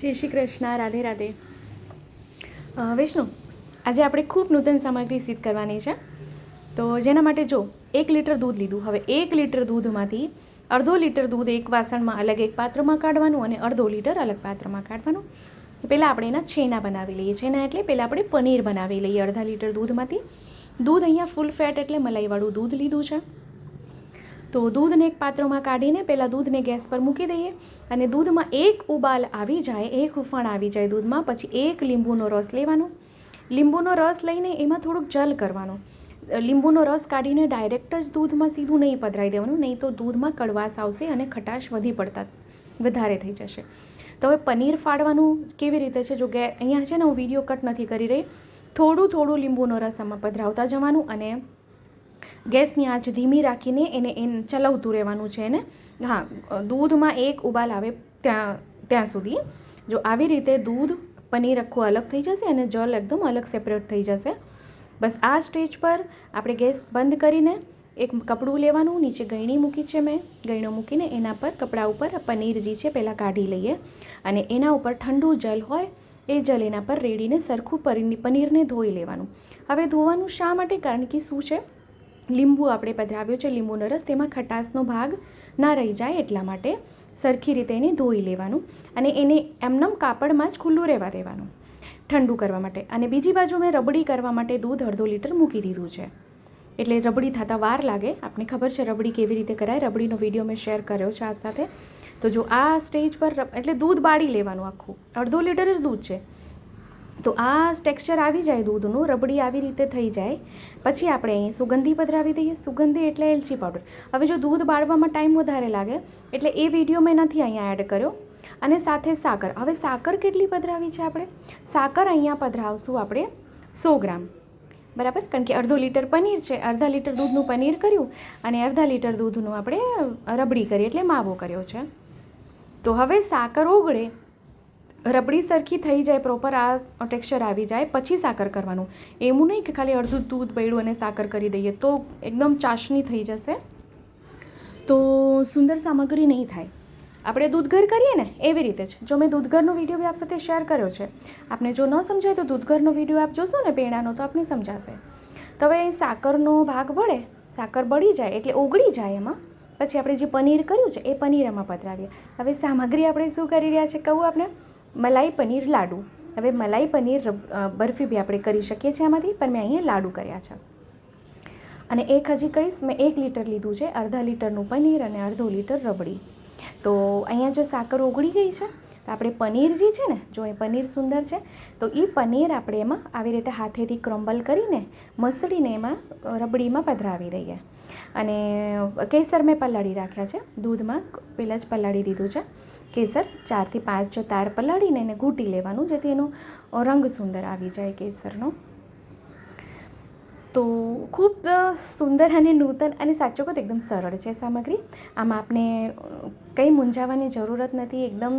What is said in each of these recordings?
જય શ્રી કૃષ્ણ, રાધે રાધે. વિષ્ણુ, આજે આપણે ખૂબ નૂતન સામગ્રી સિદ્ધ કરવાની છે. તો જેના માટે જો એક લીટર દૂધ લીધું, હવે એક લીટર દૂધમાંથી અડધો લીટર દૂધ એક વાસણમાં અલગ એક પાત્રમાં કાઢવાનું અને અડધો લીટર અલગ પાત્રમાં કાઢવાનું. પહેલાં આપણે એના છેના બનાવી લઈએ. છેના એટલે પહેલાં આપણે પનીર બનાવી લઈએ અડધા લીટર દૂધમાંથી. દૂધ અહીંયા ફૂલ ફેટ એટલે મલાઈવાળું દૂધ લીધું છે. તો દૂધને એક પાત્રમાં કાઢીને પહેલાં દૂધને ગેસ પર મૂકી દઈએ અને દૂધમાં એક ઉબાલ આવી જાય એક હુંફાણ આવી જાય દૂધમાં, પછી એક લીંબુનો રસ લેવાનો. લીંબુનો રસ લઈને એમાં થોડુંક જલ કરવાનો. લીંબુનો રસ કાઢીને ડાયરેક્ટ જ દૂધમાં સીધું નહીં પધરાઈ દેવાનું, નહીં તો દૂધમાં કડવાશ આવશે અને ખટાશ વધી પડતા, વધારે થઈ જશે. તો હવે પનીર ફાડવાનું કેવી રીતે છે? જો કે અહીંયા છે ને હું વીડિયો કટ નથી કરી રહી. થોડું થોડું લીંબુનો રસ આમાં પધરાવતા જવાનું અને ગેસની આંચ ધીમી રાખીને એને એને ચલાવતું રહેવાનું છે એને. હા, દૂધમાં એક ઉબાલ આવે ત્યાં ત્યાં સુધી. જો આવી રીતે દૂધ, પનીર આખું અલગ થઈ જશે અને જલ એકદમ અલગ સેપરેટ થઈ જશે. બસ આ સ્ટેજ પર આપણે ગેસ બંધ કરીને એક કપડું લેવાનું, નીચે ગયણી મૂકી છે મેં. ગયણો મૂકીને એના પર કપડા ઉપર પનીર જે છે પહેલાં કાઢી લઈએ. અને એના ઉપર ઠંડુ જલ હોય, એ જલ એના પર રેડીને સરખું પનીર પનીરને ધોઈ લેવાનું. હવે ધોવાનું શા માટે? કારણ કે શું છે? લીંબુ આપણે પધરાવ્યો છે લીંબુનો રસ તેમાં ખટાશનો ભાગ ના રહી જાય એટલા માટે સરખી રીતે એને ધોઈ લેવાનું અને એને એમનેમ કાપડમાં જ ખુલ્લું રહેવા દેવાનું ઠંડુ કરવા માટે. અને બીજી બાજુ મેં રબડી કરવા માટે દૂધ અડધો લીટર મૂકી દીધું છે. એટલે રબડી થતાં વાર લાગે. આપને ખબર છે રબડી કેવી રીતે કરાય? રબડીનો વીડિયો મેં શેર કર્યો છે આપ સાથે. તો જો આ સ્ટેજ પર એટલે દૂધ બાળી લેવાનું આખું. અડધો લીટર જ દૂધ છે. તો આ ટેક્સચર આવી જાય દૂધનું, રબડી આવી રીતે થઈ જાય. પછી આપણે અહીં સુગંધી પધરાવી દઈએ. સુગંધી એટલે એલચી પાવડર. હવે જો દૂધ બાળવામાં ટાઈમ વધારે લાગે, એટલે એ વીડિયો મેં નથી અહીંયા એડ કર્યો. અને સાથે સાકર. હવે સાકર કેટલી પધરાવી છે આપણે? સાકર અહીંયા પધરાવશું આપણે સો ગ્રામ. બરાબર? કારણ કે અડધો લીટર પનીર છે. અડધા લીટર દૂધનું પનીર કર્યું અને અડધા લીટર દૂધનું આપણે રબડી કરી, એટલે માવો કર્યો છે. તો હવે સાકર ઓગળે. રબડી સરખી થઈ જાય પ્રોપર આ ટેક્સચર આવી જાય, પછી સાકર કરવાનું. એવું નહીં કે ખાલી અડધું દૂધ પડ્યું અને સાકર કરી દઈએ તો એકદમ ચાશની થઈ જશે. તો સુંદર સામગ્રી નહીં થાય. આપણે દૂધઘર કરીએ ને, એવી રીતે જ. જો મેં દૂધઘરનો વીડિયો બી આપ સાથે શેર કર્યો છે. આપને જો ન સમજાય તો દૂધઘરનો વીડિયો આપ જોશો ને પેણાનો, તો આપને સમજાશે. તો હવે સાકરનો ભાગ બળે, સાકર બળી જાય એટલે ઓગળી જાય એમાં. પછી આપણે જે પનીર કર્યું છે, એ પનીર એમાં પધરાવીએ. હવે સામગ્રી આપણે શું કરી રહ્યા છે, કહું આપણે મલાઈ પનીર લાડુ. હવે મલાઈ પનીર બરફી બી આપણે કરી શકીએ છીએ આમાંથી, પણ મેં અહીંયા લાડુ કર્યા છે. અને એક હજી કહીશ, મેં એક લીટર લીધું છે, અડધા લીટરનું પનીર અને અડધો લીટર રબડી. તો અહીંયા જો સાકર ઓગળી ગઈ છે, તો આપણે પનીર જે છે ને, જો એ પનીર સુંદર છે, તો એ પનીર આપણે એમાં આવી રીતે હાથેથી ક્રમ્બલ કરીને મસળીને એમાં રબડીમાં પધરાવી દઈએ. અને કેસર મેં પલાળી રાખ્યા છે, દૂધમાં પહેલાં જ પલાળી દીધું છે. કેસર ચારથી પાંચ તાર પલાળીને એને ઘૂંટી લેવાનું, જેથી એનો રંગ સુંદર આવી જાય કેસરનો. તો ખૂબ સુંદર અને નૂતન અને સાચો કહું એકદમ સરળ છે સામગ્રી. આમાં આપણે કંઈ મૂંઝાવાની જરૂરત નથી. એકદમ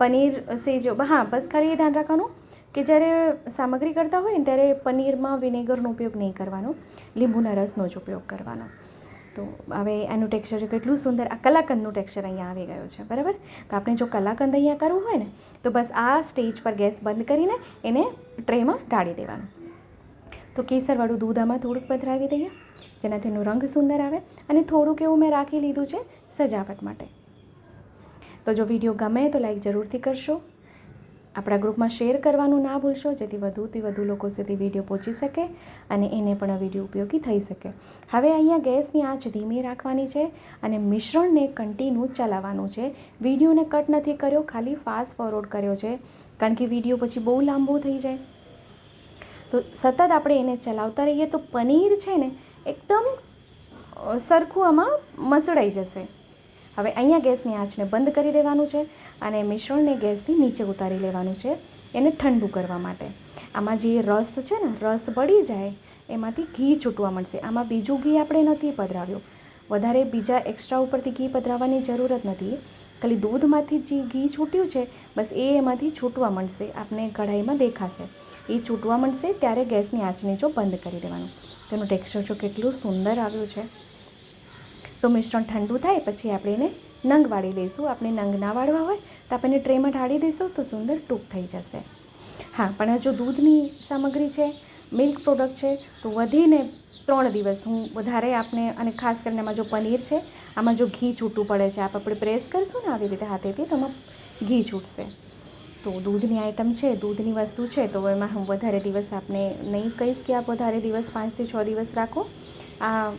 પનીર સેજ હા, બસ ખાલી એ ધ્યાન રાખવાનું કે જ્યારે સામગ્રી કરતા હોય ને ત્યારે પનીરમાં વિનેગરનો ઉપયોગ નહીં કરવાનો. લીંબુના રસનો જ ઉપયોગ કરવાનો. તો હવે એનું ટેક્સચર કેટલું સુંદર, આ કલાકંદનું ટેક્સચર અહીંયા આવી ગયું છે, બરાબર? તો આપણે જો કલાકંદ અહીંયા કરવું હોય ને, તો બસ આ સ્ટેજ પર ગેસ બંધ કરીને એને ટ્રેમાં ઢાળી દેવાનું. તો કેસરવાળું દૂધ આમાં થોડુંક પધરાવી દઈએ, જેનાથી એનો રંગ સુંદર આવે અને થોડુંક એવું મેં રાખી લીધું છે સજાવટ માટે. તો જો વીડિયો ગમે તો લાઈક જરૂરથી કરશો. આપણા ગ્રુપમાં શેર કરવાનું ના ભૂલશો, જેથી વધુથી વધુ લોકો સુધી વીડિયો પહોંચી શકે અને એને પણ આ વીડિયો ઉપયોગી થઈ શકે. હવે અહીંયા ગેસની આંચ ધીમી રાખવાની છે અને મિશ્રણને કન્ટિન્યુ ચલાવવાનું છે. વિડીયોને કટ નથી કર્યો, ખાલી ફાસ્ટ ફોરવર્ડ કર્યો છે. કારણ કે વીડિયો પછી બહુ લાંબો થઈ જાય. તો સતત આપણે એને ચલાવતા રહીએ તો પનીર છે ને એકદમ સરખું આમાં મસળાઈ જશે. હવે અહીંયા ગેસની આંચને બંધ કરી દેવાનું છે અને મિશ્રણને ગેસથી નીચે ઉતારી લેવાનું છે એને ઠંડુ કરવા માટે. આમાં જે રસ છે ને, રસ બળી જાય એમાંથી ઘી છૂટવા મળશે આમાં બીજું ઘી આપણે નથી પધરાવ્યું. વધારે બીજા એક્સ્ટ્રા ઉપરથી ઘી પધરાવવાની જરૂરત નથી. ખાલી દૂધમાંથી જે ઘી છૂટ્યું છે, બસ એ એમાંથી છૂટવા મળશે આપને કઢાઈમાં દેખાશે. એ છૂટવા મળશે ત્યારે ગેસની આંચને જો બંધ કરી દેવાનું. તેનું ટેક્સચર જો કેટલું સુંદર આવ્યું છે. તો મિશ્રણ ઠંડુ થાય પછી આપણે એને નંગ વાળી લઈશું. આપણે નંગ ના વાળવા હોય તો આપણે ટ્રેમાં ઢાળી દઈશું તો સુંદર ટૂંક થઈ જશે. હા, પણ આ જો દૂધની સામગ્રી છે મિલ્ક પ્રોડક્ટ છે, તો વધીને ત્રણ દિવસ હું વધારે આપને અને ખાસ કરીને આમાં જો પનીર છે, આમાં જો ઘી છૂટું પડે છે, આપ આપણે પ્રેસ કરીશું ને આવી રીતે હાથેથી, તો એમાં ઘી છૂટશે. તો દૂધની આઈટમ છે, દૂધની વસ્તુ છે, તો એમાં હું વધારે દિવસ આપને નહીં કહીશ કે આપ વધારે દિવસ પાંચથી છ દિવસ રાખો. આ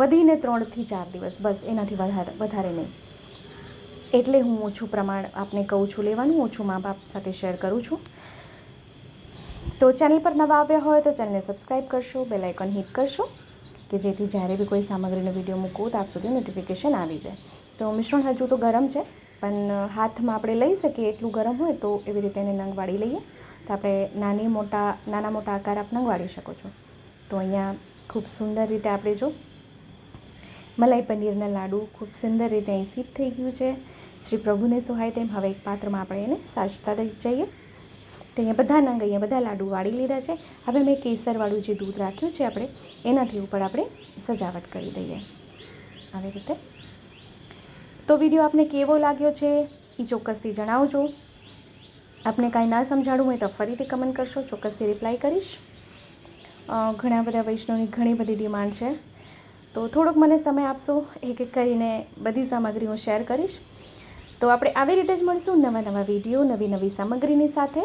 વધીને ત્રણથી ચાર દિવસ, બસ, એનાથી વધારે વધારે નહીં. એટલે હું ઓછું પ્રમાણ આપને કહું છું, લેવાનું, ઓછું મા બાપ સાથે શેર કરું છું. તો ચેનલ પર નવા આવ્યા હોય તો ચેનલને સબસ્ક્રાઈબ કરશો, બેલ આઇકન હિટ કરશો, કે જેથી જ્યારે બી કોઈ સામગ્રીનો વીડિયો મૂકું તો આપ સુધી નોટિફિકેશન આવી જાય. તો મિશ્રણ હજુ તો ગરમ છે, પણ હાથમાં આપણે લઈ શકીએ એટલું ગરમ હોય તો એવી રીતે એને નંગ વાળી લઈએ. તો આપણે નાની મોટા, નાના મોટા આકાર આપ નંગ વાળી શકો છો. તો અહીંયા ખૂબ સુંદર રીતે આપણે જો મલાઈ પનીરના લાડુ ખૂબ સુંદર રીતે અહીં સીપ થઈ ગયું છે. શ્રી પ્રભુને સુહાય તેમ, હવે એક પાત્રમાં આપણે એને દઈ જઈએ. તો અહીંયા બધા નંગ અહીંયા બધા લાડુ વાળી લીધા છે. હવે મેં કેસરવાળું જે દૂધ રાખ્યું છે આપણે, એનાથી ઉપર આપણે સજાવટ કરી દઈએ. આવી રીતે. તો વીડિયો આપને કેવો લાગ્યો છે એ ચોક્કસથી જણાવજો. આપને કાંઈ ના સમજાડવું હોય તો ફરીથી કમેન્ટ કરશો, ચોક્કસથી રિપ્લાય કરીશ. ઘણા બધા વૈષ્ણવની ઘણી બધી ડિમાન્ડ છે. તો થોડોક મને સમય આપશો, એક એક કરીને બધી સામગ્રી હું શેર કરીશ. તો આપણે આવી રીતે જ મળશું નવા નવા વીડિયો, નવી નવી સામગ્રીની સાથે.